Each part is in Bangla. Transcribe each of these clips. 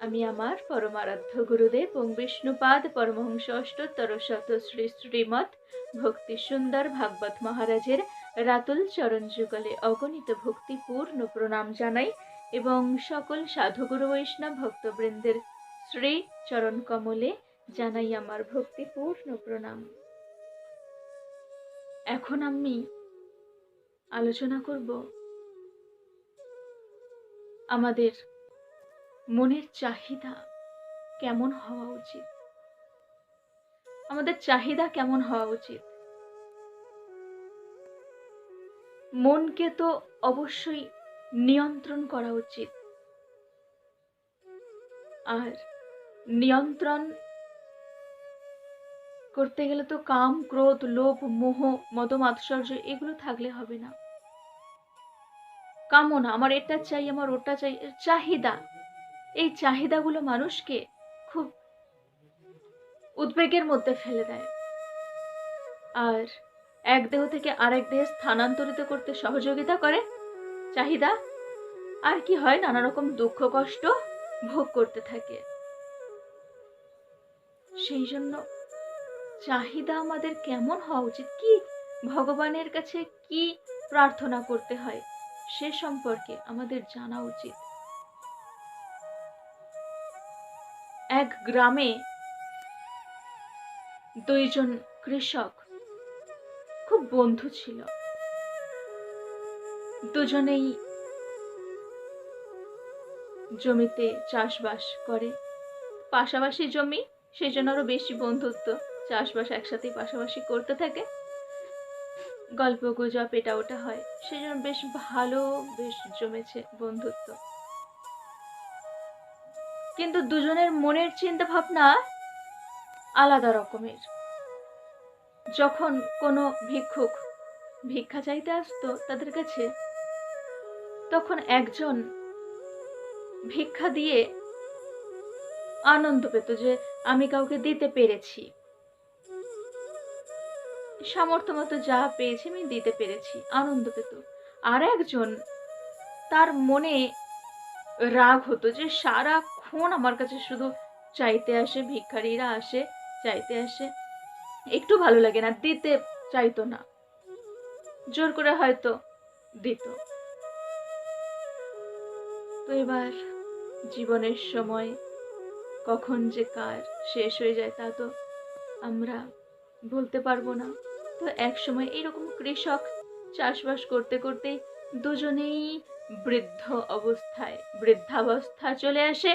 আমি আমার পরমারাধ্য গুরুদেব এবং বিষ্ণুপাদ পরমহংস অষ্টোত্তর শত শ্রী শ্রীমৎ ভক্তি সুন্দর ভাগবত মহারাজের রাতুল চরণ যুগলে অগণিত ভক্তিপূর্ণ প্রণাম জানাই এবং সকল সাধুগুরু বৈষ্ণব ভক্তবৃন্দের শ্রী চরণ কমলে জানাই আমার ভক্তিপূর্ণ প্রণাম। এখন আমি আলোচনা করব আমাদের মনের চাহিদা কেমন হওয়া উচিত? আমাদের চাহিদা কেমন হওয়া উচিত? মনকে তো অবশ্যই নিয়ন্ত্রণ করা উচিত। আর নিয়ন্ত্রণ করতে গেলে তো কাম, ক্রোধ, লোভ, মোহ মদ মাৎসর্য এগুলো থাকলে হবে না। কামনা, আমার এটা চাই, আমার ওটা চাই চাহিদা। এই চাহিদাগুলো মানুষকে খুব উদ্বেগের মধ্যে ফেলে দেয়। আর এক দেহ থেকে আরেক দেহে স্থানান্তরিত করতে সহযোগিতা করে, চাহিদা? আর কি হয়? নানা রকম দুঃখ, কষ্ট ভোগ করতে থাকে। সেই জন্য চাহিদা আমাদের কেমন হওয়া উচিত? কি ভগবানের কাছে কি প্রার্থনা করতে হয় সে সম্পর্কে আমাদের জানা উচিত। এক গ্রামে দুইজন কৃষক খুব বন্ধু ছিল। দুজনেই জমিতে চাষবাস করে। পাশাপাশি জমি সেই জন্য আরও বেশি বন্ধুত্ব। চাষবাস একসাথে পাশাপাশি করতে থাকে। গল্প গুজব এটা ওটা হয়। সেই জন্য বেশ ভালো, বেশ জমেছে বন্ধুত্ব। কিন্তু দুজনের মনের চিন্তা ভাবনা আলাদা রকমের। যখন কোনো ভিক্ষুক ভিক্ষা চাইতে আসতো তাদের কাছে, তখন একজন ভিক্ষা দিয়ে আনন্দ পেত যে, আমি কাউকে দিতে পেরেছি। সামর্থ্য মতো যা পেয়েছি আমি দিতে পেরেছি। আনন্দ পেত। আর একজন তার মনে রাগ হতো যে সারাক্ষণ আমার কাছে শুধু চাইতে আসে ভিক্ষারীরা আসে, চাইতে আসে। একটু ভালো লাগে না, দিতে চাইতো না। জোর করে হয়তো দিত। তো এবার জীবনের সময় কখন যে কার শেষ হয়ে যায় তা তো আমরা বলতে পারব না। তো এক সময় এরকম কৃষক চাষবাস করতে করতে দুজনেই বৃদ্ধ অবস্থায়, বৃদ্ধাবস্থা চলে আসে।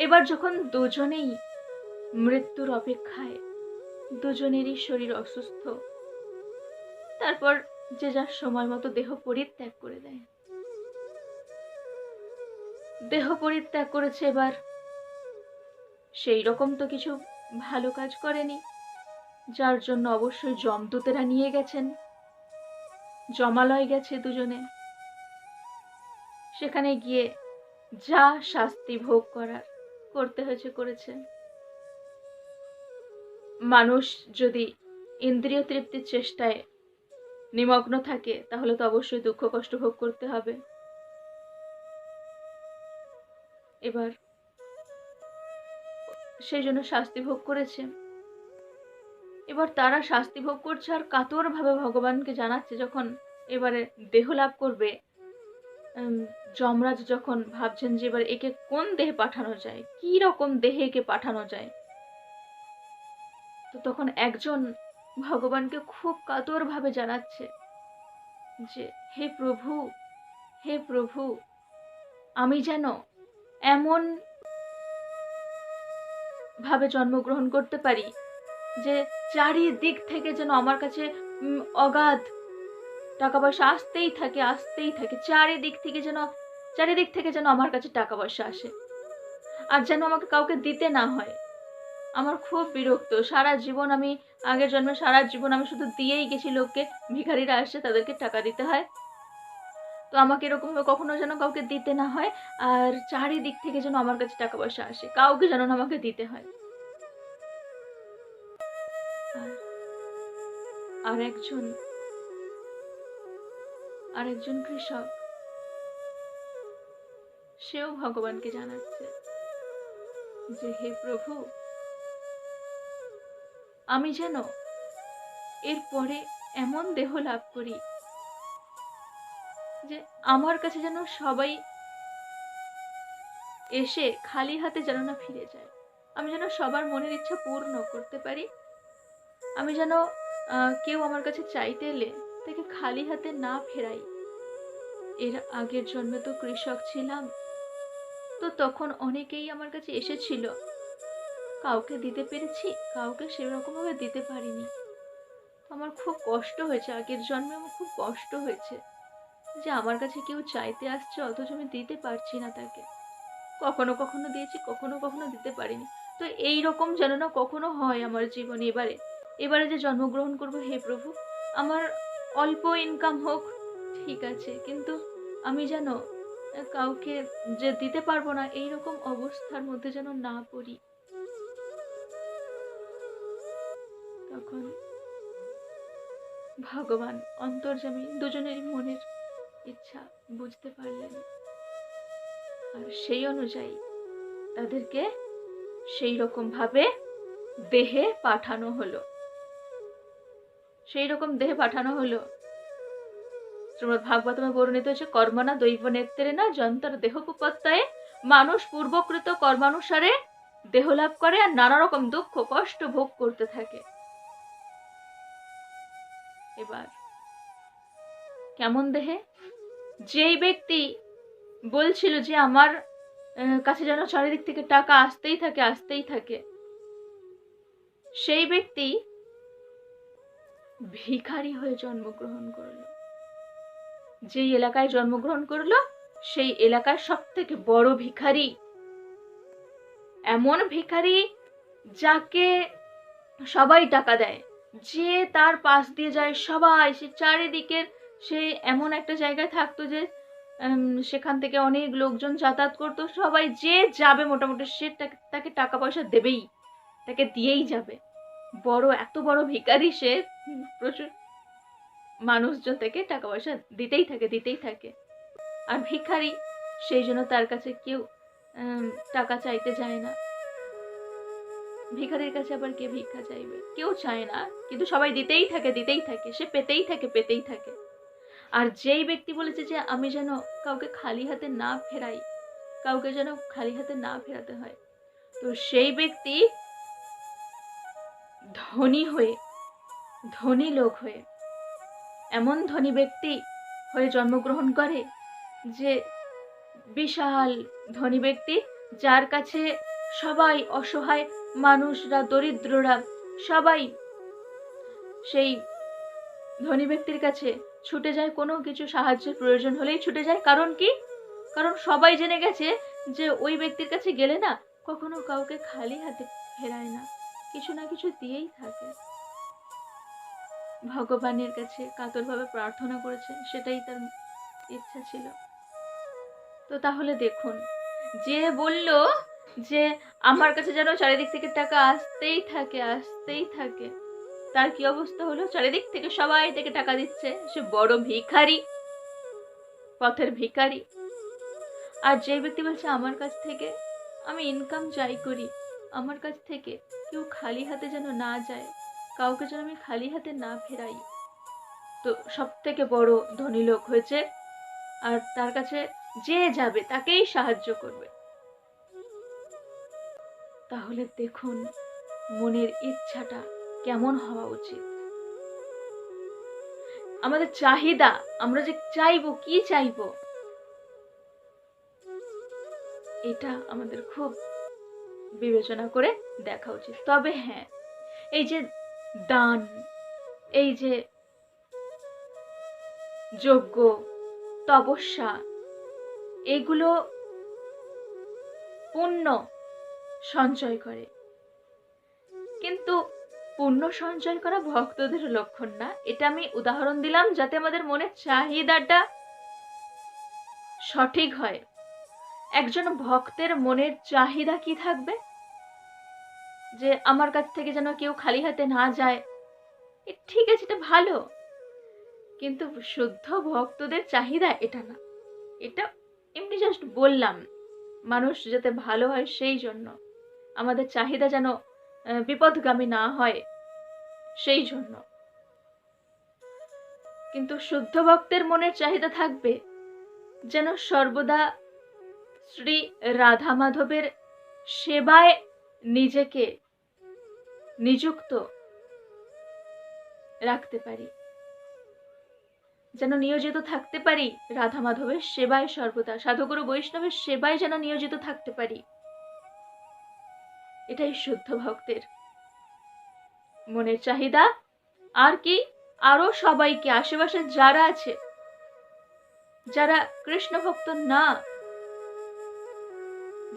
এবার যখন দুজনেই মৃত্যুর অপেক্ষায়, দুজনেরই শরীর অসুস্থ, তারপর যে যার সময় মতো দেহ পরিত্যাগ করে দেয়। দেহ পরিত্যাগ করেছে এবার, সেই রকম তো কিছু ভালো কাজ করেনি, যার জন্য অবশ্যই জমদূতেরা নিয়ে গেছেন। জমালয় গেছে দুজনে। সেখানে গিয়ে যা শাস্তি ভোগ করার করতে হয়েছে, করেছে। মানুষ যদি ইন্দ্রিয় তৃপ্তির চেষ্টায় নিমগ্ন থাকে, তাহলে তো অবশ্যই দুঃখ কষ্ট ভোগ করতে হবে। এবার সেই জন্য শাস্তি ভোগ করেছে। এবার তারা শাস্তি ভোগ করছে আর কাতরভাবে ভগবানকে জানাচ্ছে, যখন এবারে দেহ লাভ করবে যমরাজ যখন ভাবছেন যে এবার একে কোন দেহে পাঠানো যায়, কি রকম দেহে একে পাঠানো যায়? তো তখন একজন ভগবানকে খুব কাতরভাবে জানাচ্ছে যে, হে প্রভু হে প্রভু, আমি যেন এমন ভাবে জন্মগ্রহণ করতে পারি যে, চারিদিক থেকে যেন আমার কাছে অগাধ টাকা পয়সা আসতেই থাকে আসতেই থাকে। চারিদিক থেকে যেন, চারিদিক থেকে যেন আমার কাছে টাকা পয়সা আসে। আর যেন আমাকে কাউকে দিতে না হয়। আমার খুব বিরক্ত। সারা জীবন আমি, আগের জন্মে সারা জীবন আমি শুধু দিয়েই গেছি লোককে। ভিখারিরা আসে, তাদেরকে টাকা দিতে হয়। তো আমাকে এরকমভাবে কখনো যেন কাউকে দিতে না হয়। আর চারিদিক থেকে যেন আমার কাছে টাকা পয়সা আসে। কাউকে যেন আমাকে দিতে হয়। আর একজন আর একজন কৃষক। সেও ভগবানকে জানাচ্ছে যে, হে প্রভু, আমি যেন এরপরে এমন দেহ লাভ করি যে, আমার কাছে যেন সবাই এসে খালি হাতে যেন না ফিরে যায়। আমি যেন সবার মনের ইচ্ছা পূর্ণ করতে পারি। আমি যেন কেউ আমার কাছে চাইতে এলে তাকে খালি হাতে না ফেরাই। এর আগের জন্মে তো কৃষক ছিলাম। তো তখন অনেকেই আমার কাছে এসেছিল। কাউকে দিতে পেরেছি, কাউকে সেরকমভাবে দিতে পারিনি। আমার খুব কষ্ট হয়েছে, আগের জন্মে আমার খুব কষ্ট হয়েছে। যে আমার কাছে কেউ চাইতে আসছে, অথচ আমি দিতে পারছি না তাকে। কখনো কখনো দিয়েছি, কখনো কখনো দিতে পারিনি। তো এই রকম যেন না কখনো হয় আমার জীবনে। এবারে এবারে যে জন্মগ্রহণ করব হে প্রভু, আমার অল্প ইনকাম হোক, ঠিক আছে, কিন্তু আমি যেন কাউকে যে দিতে পারব না এই রকম অবস্থার মধ্যে যেন না পড়ি। তখন ভগবান অন্তর্যামী দুজনেরই মনের ইচ্ছা বুঝতে পারলেন। আর সেই অনুযায়ী তাদেরকে সেই রকম ভাবে দেহে পাঠানো হলো। সেই রকম দেহে পাঠানো হলো। শ্রীমদ ভাগবতমে বর্ণিত হচ্ছে কর্মনা দৈব নেত্রে না যন্তর দেহকুপত্তায় মানুষ পূর্বকৃত কর্মানুসারে দেহ লাভ করে আর নানা রকম দুঃখ, কষ্ট ভোগ করতে থাকে। এবার, কেমন দেহে? যেই ব্যক্তি বলছিল যে আমার কাছে যেন চারিদিক থেকে টাকা আসতেই থাকে আসতেই থাকে, সেই ব্যক্তি ভিখারি হয়ে জন্মগ্রহণ করল। যেই এলাকায় জন্মগ্রহণ করল, সেই এলাকার সব থেকে বড় ভিখারি। এমন ভিখারি যাকে সবাই টাকা দেয়। যে তার পাশ দিয়ে যায় সবাই। সে চারিদিকের সে এমন একটা জায়গায় থাকতো যে সেখান থেকে অনেক লোকজন যাতায়াত করতো। সবাই যে যাবে মোটামুটি সে তাকে টাকা পয়সা দেবেই। তাকে দিয়েই যাবে। বড়, এত বড় ভিখারি সে প্রচুর মানুষজন থেকে টাকা পয়সা দিতেই থাকে দিতেই থাকে। আর ভিখারি সেই জন্য তার কাছে কেউ টাকা চাইতে যায় না। ভিখারির কাছে আবার কে ভিক্ষা চাইবে? কেউ চায় না। কিন্তু সবাই দিতেই থাকে দিতেই থাকে। সে পেতেই থাকে পেতেই থাকে। আর যেই ব্যক্তি বলেছে যে, আমি যেন কাউকে খালি হাতে না ফেরাই, কাউকে যেন খালি হাতে না ফেরাতে হয়, তো সেই ব্যক্তি ধনী হয়ে, ধনী লোক হয়ে, এমন ধনী ব্যক্তি হয়ে জন্মগ্রহণ করে যে বিশাল ধনী ব্যক্তি যার কাছে সবাই অসহায় মানুষরা, দরিদ্ররা সবাই সেই ধনী ব্যক্তির কাছে ছুটে যায়। কোনো কিছু সাহায্যের প্রয়োজন হলেই ছুটে যায়। কারণ কি? কারণ সবাই জেনে গেছে যে ওই ব্যক্তির কাছে গেলে না কখনো কাউকে খালি হাতে ফেরায় না। কিছু না কিছু দিয়েই থাকে। ভগবানের কাছে কাতরভাবে প্রার্থনা করেছে, সেটাই তার ইচ্ছা ছিল। তো তাহলে দেখুন, যে বলল যে আমার কাছে যেন চারিদিক থেকে টাকা আসতেই থাকে আসতেই থাকে, তার কি অবস্থা হলো? চারিদিক থেকে সবাই থেকে টাকা দিচ্ছে, সে বড় ভিখারি, পথের ভিখারি। আর যে ব্যক্তি বলছে, আমার কাছ থেকে আমি ইনকাম যাই করি। আমার কাছ থেকে কেউ খালি হাতে যেন না যায়, কাউকে যেন আমি খালি হাতে না ফেরাই। তো সব থেকে বড় ধনী লোক হয়েছে, আর তার কাছে যে যাবে তাকেই সাহায্য করবে। তাহলে দেখুন, মনের ইচ্ছাটা কেমন হওয়া উচিত। আমাদের চাহিদা, আমরা যে চাইব, কি চাইব? এটা আমাদের খুব বিবেচনা করে দেখা উচিত। তবে হ্যাঁ এই যে দান, এই যে যজ্ঞ, তপস্যা, এগুলো পুণ্য সঞ্চয় করে। কিন্তু পুণ্য সঞ্চয় করা ভক্তদের লক্ষণ না। এটা আমি উদাহরণ দিলাম যাতে আমাদের মনের চাহিদাটা সঠিক হয়। একজন ভক্তের মনের চাহিদা কি থাকবে? যে আমার কাছ থেকে যেন কেউ খালি হাতে না যায়। ঠিক আছে, এটা ভালো। কিন্তু শুদ্ধ ভক্তদের চাহিদা এটা না। এটা এমনি জাস্ট বললাম, মানুষ যাতে ভালো হয় সেই জন্য। আমাদের চাহিদা যেন বিপদগামী না হয় সেই জন্য। কিন্তু শুদ্ধ ভক্তের মনের চাহিদা থাকবে যেন সর্বদা শ্রী রাধা মাধবের সেবায় নিজেকে নিযুক্ত রাখতে পারি। যেন নিয়োজিত থাকতে পারি রাধা মাধবের সেবায় সর্বদা, সাধুগুরু বৈষ্ণবের সেবায় যেন নিয়োজিত থাকতে পারি। এটাই শুদ্ধ ভক্তের মনের চাহিদা। আর কি? আরও সবাইকে, আশেপাশে যারা আছে, যারা কৃষ্ণ ভক্ত না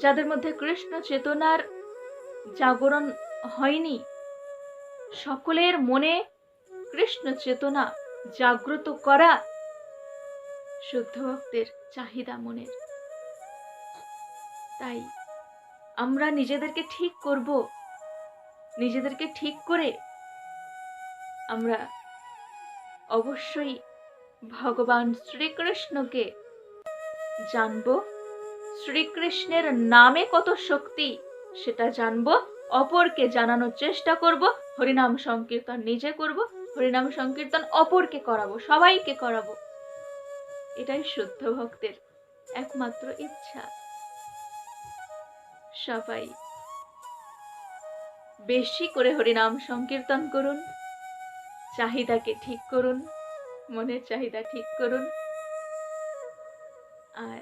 যাদের মধ্যে কৃষ্ণ চেতনার জাগরণ হয়নি, সকলের মনে কৃষ্ণ চেতনা জাগ্রত করা শুদ্ধ ভক্তের চাহিদা মনের। তাই আমরা নিজেদেরকে ঠিক করব, নিজেদেরকে ঠিক করে আমরা অবশ্যই ভগবান শ্রীকৃষ্ণকে জানব। শ্রীকৃষ্ণের নামে কত শক্তি, সেটা জানব, অপরকে জানানোর চেষ্টা করব, হরিনাম সংকীর্তন নিজে করব, হরিনাম সংকীর্তন অপরকে করাবো, সবাইকে করাবো। এটাই শুদ্ধ ভক্তের একমাত্র ইচ্ছা। সবাই বেশি করে হরিনাম সংকীর্তন করুন, চাহিদাকে ঠিক করুন, মনের চাহিদা ঠিক করুন, আর